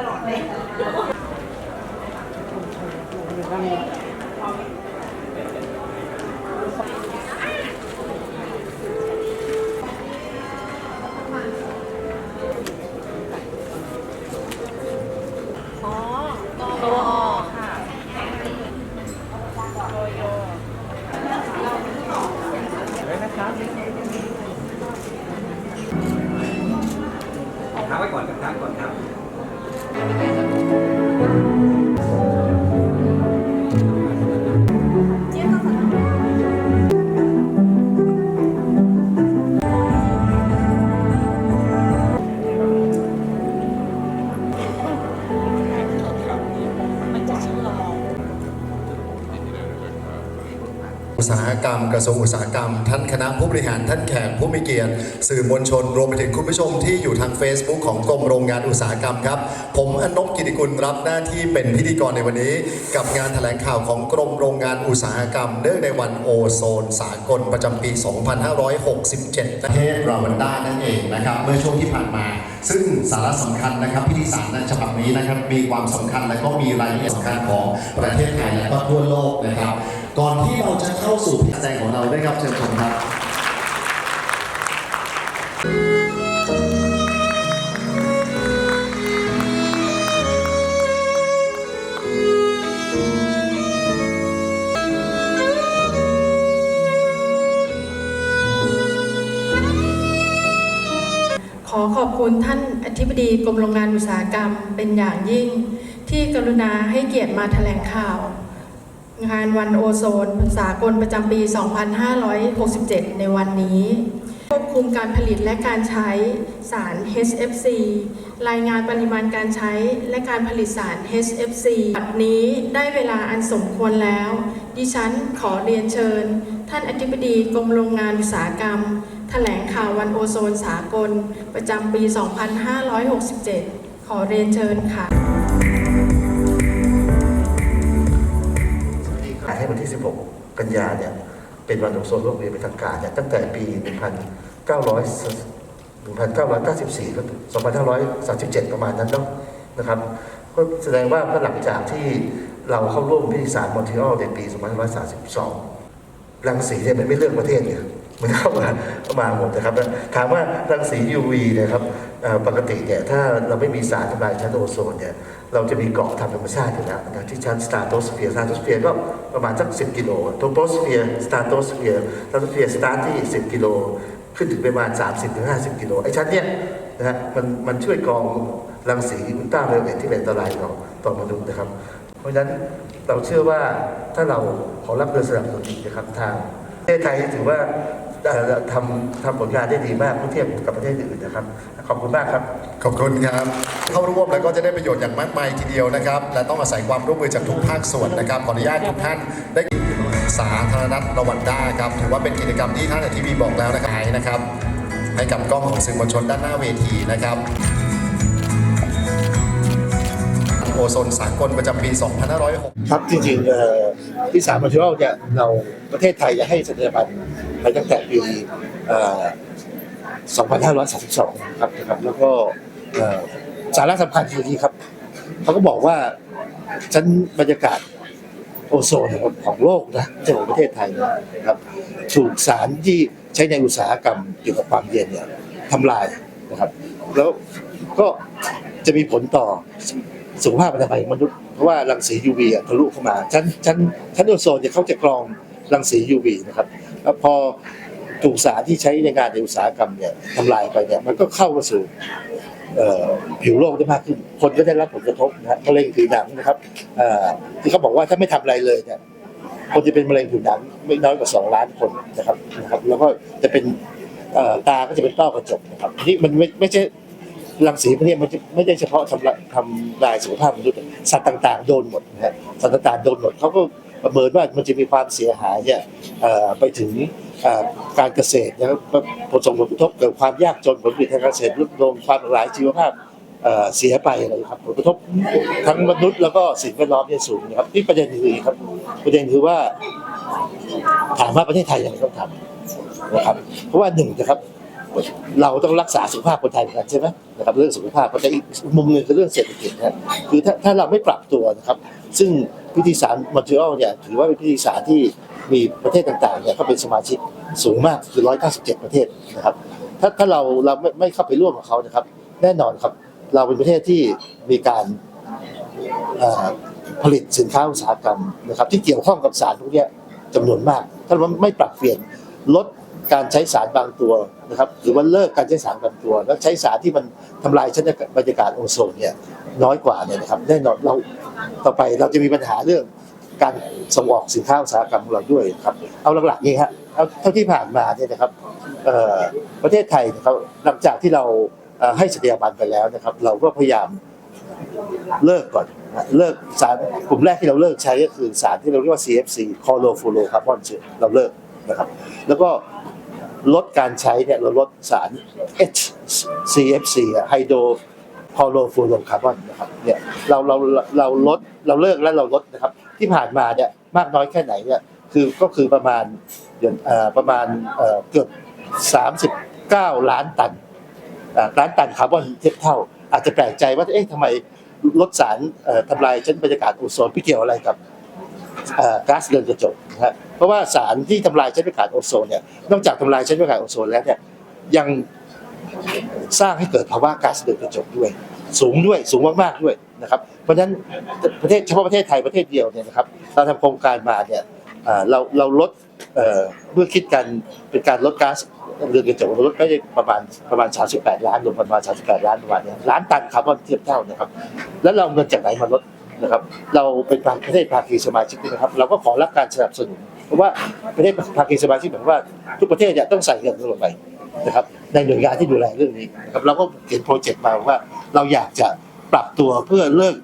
อ๋อโตค่ะค้างไว้ก่อนครับค้างก่อนครับ Thank you. กรรมกระทรวงอุตสาหกรรม ท่านคณะผู้บริหารท่านแขกผู้มีเกียรติสื่อมวลชน รวมไปถึงคุณผู้ชมที่อยู่ทาง Facebook ของกรมโรงงานอุตสาหกรรมครับ ผมอนนบกิติกุลรับหน้าที่เป็นพิธีกรในวันนี้ กับงานแถลงข่าวของกรมโรงงานอุตสาหกรรม เนื่องในวันโอโซน สากลประจำปี 2567 ประเทศราวันดานั่นเองนะครับเมื่อช่วงที่ผ่านมา ซึ่งสาระสำคัญนะครับพิธีสารในฉบับนี้นะครับมีความสำคัญและก็มีรายละเอียดสำคัญของประเทศไทยและก็ทั่วโลกนะครับ ก่อนที่เราจะเข้าสู่พิธีแสดงของเราได้ครับเชิญชมครับขอขอบคุณท่านอธิบดีกรมโรงงานอุตสาหกรรมเป็นอย่างยิ่ง ที่กรุณาให้เกียรติมาแถลงข่าว งานวันโอโซนสากลประจำปี 2567 ในวันนี้ควบคุมการผลิตและการใช้สาร HFC รายงานปริมาณการใช้และการผลิตสาร HFC บัดนี้ได้เวลาอันสมควรแล้ว ดิฉันขอเรียนเชิญ ท่านอธิบดีกรมโรงงานอุตสาหกรรม แถลงข่าววันโอโซนสากล ประจำปี 2567 ขอเรียนเชิญค่ะ วันที่ 16 กันยาเนี่ยเป็นวันโอโซนโลกเรียนเป็นทางการเนี่ยตั้งแต่ปี 1900 1994 ก็2537 ประมาณนั้นเนาะนะครับก็แสดงว่าก็หลังจากที่เราเข้าร่วมพิธีสารมอนทรีออลในปี 2532 รังสีเนี่ยมันไม่เลือกประเทศเนี่ย มันเข้ามาเข้ามาหมดนะครับ ถามว่ารังสี UV นะครับปกติเนี่ยถ้าเราไม่มีสารทำลายชั้นโอโซนเนี่ยเราจะมีเกราะทางธรรมชาติอยู่แล้วนะที่ชั้นสตาร์โตสเฟียร์สตาร์โตสเฟียร์ก็ประมาณสัก 10 กิโลโทโปสเฟียร์สตาร์โตสเฟียร์สตาร์โตสเฟียร์สตาร์ที่ 10 กิโล ขึ้นถึงประมาณ 30-50 กิโลไอ้ชั้นเนี้ยนะฮะมันมันช่วยกรองรังสีอุลตราไวโอเลตที่เป็นอันตรายต่อต่อมนุษย์นะครับ เพราะฉะนั้นเราเชื่อว่าถ้าเราขอรับเงินสนับสนุนอีกนะครับทางประเทศไทยถือว่า ทำทำผลงานได้ดีมากเมื่อเทียบกับประเทศอื่นนะครับ ขอบคุณมากครับ ขอบคุณครับ เข้าร่วมแล้วก็จะได้ประโยชน์อย่างมากมายทีเดียวนะครับ และต้องอาศัยความร่วมมือจากทุกภาคส่วนนะครับ ขออนุญาตทุกท่านได้สาธารณรัฐรวันด้าครับ ถือว่าเป็นกิจกรรมที่ท่านอธิบดีบอกแล้วนะครับนะครับ ให้กับกล้องของสื่อมวลชนด้านหน้าเวทีนะครับโอโซนสากลประจำปี 2506 ครับ จริงๆเอ่อที่สามมัลติวัลเนี่ยเราประเทศไทยจะให้สัญญาบัตร ไปตั้งแต่ปีเอ่อ2532 ครับนะครับ แล้วก็สาระสำคัญคือนี้ครับ เขาก็บอกว่าชั้นบรรยากาศโอโซนของโลกนะไม่ใช่ของประเทศไทยนะครับ ถูกสารที่ใช้ในอุตสาหกรรมเกี่ยวกับความเย็นเนี่ยทำลายนะครับ แล้วก็จะมีผลต่อสุขภาพอนามัยของมนุษย์เพราะว่ารังสี UV อะทะลุเข้ามา ชั้นชั้นชั้นโอโซนเนี่ยเขาจะกรองรังสี UV นะครับ แล้วพอถูกสารที่ใช้ในงานในอุตสาหกรรมเนี่ยทำลายไปเนี่ยมันก็เข้ามาสู่ผิวโลกได้มากขึ้น คนก็ได้รับผลกระทบนะฮะมะเร็งผิวหนังนะครับที่เขาบอกว่าถ้าไม่ทำอะไรเลยเนี่ยคนจะเป็นมะเร็งผิวหนังไม่น้อยกว่า 2 ล้านคนนะครับนะครับ แล้วก็จะเป็นตาก็จะเป็นต้อกระจกนะครับนี่มันไม่ไม่ใช่รังสีพวกนี้มันจะไม่ได้เฉพาะทำทำลายสุขภาพมนุษย์สัตว์ต่าง ๆ โดนหมดนะฮะสัตว์ต่างๆโดนหมดเขาก็ ประเมินว่ามันจะมีความเสียหายเนี่ยไปถึงการเกษตรนะครับผลส่งผลกระทบเกิดความยากจนผลผลิตทางการเกษตรลดลงความหลากหลายชีวภาพเสียไปอะไรครับผลกระทบทั้งมนุษย์แล้วก็สิ่งแวดล้อมเนี่ยสูงนะครับนี่ประเด็นคืออย่างนี้ครับ ประเด็นคือว่า ถามว่าประเทศไทยยังไงต้องทำนะครับ เพราะว่าหนึ่งนะครับ เราต้องรักษาสุขภาพคนไทยเหมือนกันใช่ไหมนะครับเรื่องสุขภาพก็จะอีกมุมหนึ่งคือเรื่องเศรษฐกิจนะคือถ้าถ้าเราไม่ปรับตัวนะครับ ซึ่ง พิธีสารมอนทรีออลเนี่ยถือว่าเป็นพิธีสารที่มีประเทศต่างๆเนี่ยเขาเป็นสมาชิกสูงมากคือ 197 ประเทศนะครับ ถ้าถ้าเราเราไม่ไม่เข้าไปร่วมกับเขานะครับ แน่นอนครับเราเป็นประเทศที่มีการผลิตสินค้าอุตสาหกรรมนะครับ ที่เกี่ยวข้องกับสารพวกนี้ยจำนวนมากถ้าเราไม่ปรับเปลี่ยนลดการใช้สารบางตัวนะครับ หรือว่าเลิกการใช้สารบางตัว แล้วใช้สารที่มันทำลายชั้นบรรยากาศโอโซนเนี่ยน้อยกว่าเนี่ยนะครับแน่นอนเรา ต่อไปเราจะมีปัญหาเรื่องการส่งออกสินค้าอุตสาหกรรมของเราด้วยครับ เอาหลักๆนี้ฮะเอาเท่าที่ผ่านมาเนี่ยนะครับประเทศไทยนะครับหลังจากที่เราให้สัญญาบันไปแล้วนะครับ เราก็พยายามเลิกก่อนเลิกสารกลุ่มแรกที่เราเลิกใช้ก็คือสารที่เราเรียกว่า CFC c h l o r o f l u o c a r b o n เราเลิกนะครับ แล้วก็ลดการใช้เนี่ยเราลดสาร HCFC ไฮโดร อโรฟูโรคาร์บอนนะครับเนี่ยเราเราเราลดเราเลิกแล้วเราลดนะครับ ที่ผ่านมาเนี่ยมากน้อยแค่ไหนเนี่ยคือก็คือประมาณเดือนเอ่อประมาณเอ่อเกือบ 39 ล้านตันล้านตันคาร์บอนเทียบเท่า อาจจะแปลกใจว่าเอ๊ะทำไมลดสารทำลายชั้นบรรยากาศโอโซนไปเกี่ยวอะไรกับก๊าซเรือนกระจกนะฮะเพราะว่าสารที่ทำลายชั้นบรรยากาศโอโซนเนี่ยนอกจากทำลายชั้นบรรยากาศโอโซนแล้วเนี่ยยังสร้างให้เกิดภาวะก๊าซเรือนกระจกด้วย สูงด้วยสูงมากๆด้วยนะครับเพราะฉะนั้นประเทศเฉพาะประเทศไทยประเทศเดียวเนี่ยนะครับเราทำโครงการมาเนี่ยเราเราลดเมื่อคิดกันเป็นการลดก๊าซเรือนกระจกลดก็จะประมาณประมาณ 38 ล้านรวมประมาณ 38 ล้านประมาณเนี้ยล้านตันคาร์บอนเทียบเท่านะครับ แล้วเราเงินจากไหนมาลดนะครับเราเป็นประเทศภาคีสมาชิกนะครับเราก็ขอรับการสนับสนุนเพราะว่าประเทศภาคีสมาชิกหมายว่าทุกประเทศเนี่ยต้องใส่เงินลงไปนะครับในหน่วยงานที่ดูแลเรื่องนี้นะครับเราก็เขียนโปรเจกต์มาว่า เราอยากจะปรับตัวเพื่อเลิก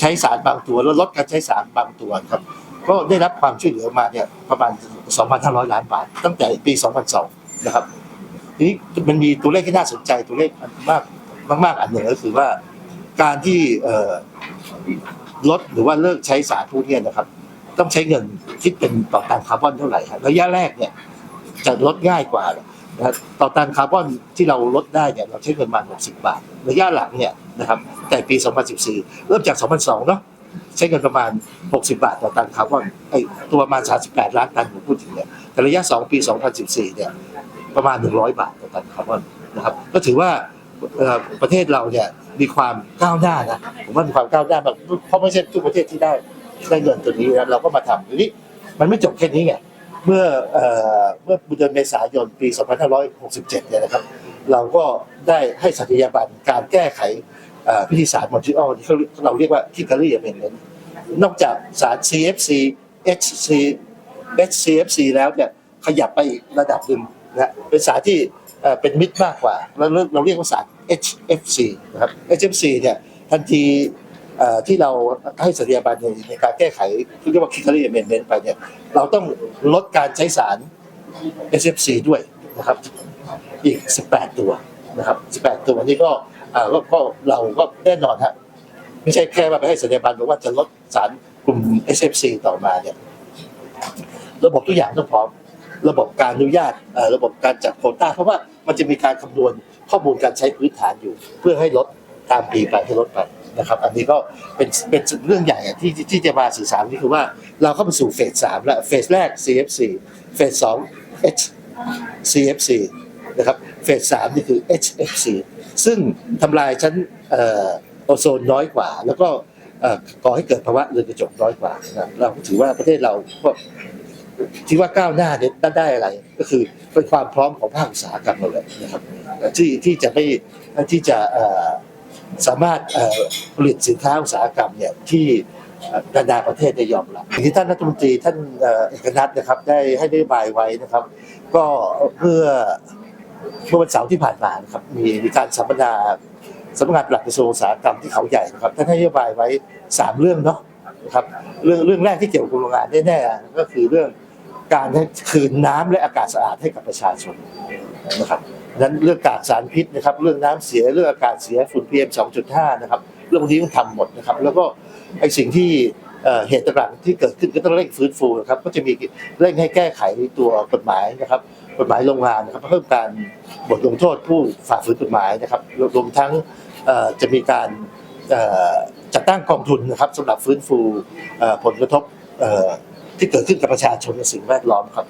ใช้สารบางตัวแล้วลดการใช้สารบางตัวครับ ก็ได้รับความช่วยเหลือมาเนี่ยประมาณ 2,500 ล้านบาท ตั้งแต่ปี 2002 นะครับทีนี้มันมีตัวเลขที่น่าสนใจตัวเลขมากมากๆอันหนึ่งก็คือว่าการที่ลดหรือว่าเลิกใช้สารพวกนี้นะครับ ต้องใช้เงินคิดเป็นต่อตันคาร์บอนเท่าไหร่ครับระยะแรกเนี่ยจะลดง่ายกว่า นะต่อตันคาร์บอนที่เราลดได้เนี่ยเราใช้เงินประมาณ 60 บาทระยะหลังเนี่ยนะครับแต่ปี 2014 เริ่มจาก 2002 เนาะใช้เงินประมาณ 60 บาทต่อตันคาร์บอนไอตัวประมาณ 38 ล้านตันผมพูดถึงเนี่ยแต่ระยะ 2 ปี 2014 เนี่ยประมาณ 100 บาทต่อตันคาร์บอนนะครับก็ถือว่าประเทศเราเนี่ยมีความก้าวหน้านะผมว่ามีความก้าวหน้ามากเพราะไม่ใช่ทุกประเทศที่ได้ได้เงินตัวนี้นะเราก็มาทำทีนี้มันไม่จบแค่นี้ไง เมื่อเอ่อเมื่อเดือนเมษายนปี 2567 เนี่ยนะครับ เราก็ได้ให้สัญญาบัตรการแก้ไขพิธีสารมอนทรีออลที่เราเรียกว่าคิการีเมนเนนอกจากสาร CFC HC HCFC แล้วเนี่ยขยับไปอีกระดับหนึ่งนะเป็นสารที่เป็นมิตรมากกว่า เราเรียกเราเรียกว่าสาร HFC นะครับ HFC เนี่ยทันที ที่เราให้สัญญาบันในการแก้ไขที่เรียกว่าคิกการีเมนเมนไปเนี่ยเราต้องลดการใช้สาร SFC ด้วยนะครับ อีก 18 ตัวนะครับ 18 ตัวนี้ก็ก็เราก็แน่นอนฮะไม่ใช่แค่ว่าไปให้สัญญาบัตรบอกว่าจะลดสารกลุ่ม SFC ต่อมาเนี่ยระบบทุกอย่างต้องพร้อมระบบการอนุญาตระบบการจัดโคต้า เพราะว่ามันจะมีการคำนวณข้อมูลการใช้พื้นฐานอยู่ เพื่อให้ลดตามปีไปให้ลดไป นะครับ อันนี้ก็เป็นเป็นเรื่องใหญ่ที่ที่จะมาสื่อสารนี่คือว่าเราเข้าไปสู่เฟสสามแล้วเฟสแรก CFC เฟสสอง H CFC นะครับเฟสสามนี่คือ HFC ซึ่งทำลายชั้นออโอโซนน้อยกว่า แล้วก็ก่อให้เกิดภาวะเรือนกระจกน้อยกว่านะเราถือว่าประเทศเราก็ที่ว่าก้าวหน้าเนี่ยได้อะไร ก็คือเป็นความพร้อมของภาคอุตสาหกรรมเราเลยนะครับที่ที่จะไม่ที่จะ สามารถผลิตสินค้าอุตสาหกรรมเนี่ยที่นานาประเทศได้ยอมรับอย่างที่ท่านรัฐมนตรีท่านเอกนัทนะครับได้ให้นโยบายไว้นะครับ ก็เพื่อเมื่อวันเสาร์ที่ผ่านมานะครับมีมีการสัมมนาสำนักงานปลัดกระทรวงอุตสาหกรรมที่เขาใหญ่นะครับท่านให้นโยบายไว้สามเรื่องเนาะนะครับเรื่องเรื่องแรกที่เกี่ยวกับโรงงานแน่ๆก็คือเรื่องการคืนน้ำและอากาศสะอาดให้กับประชาชนนะครับ นั้นเรื่องกากสารพิษนะครับ เรื่องน้ำเสียเรื่องอากาศเสียฝุ่น PM 2.5นะครับเรื่องพวกนี้ต้องทำหมดนะครับ แล้วก็ไอสิ่งที่เหตุต่างๆที่เกิดขึ้นก็ต้องเร่งฟื้นฟูนะครับ ก็จะมีเร่งให้แก้ไขตัวกฎหมายนะครับ กฎหมายโรงงานนะครับเพิ่มการบทลงโทษผู้ฝ่าฝืนกฎหมายนะครับรวมทั้งจะมีการจัดตั้งกองทุนนะครับสำหรับฟื้นฟูผลกระทบที่เกิดขึ้นกับประชาชนและสิ่งแวดล้อมครับ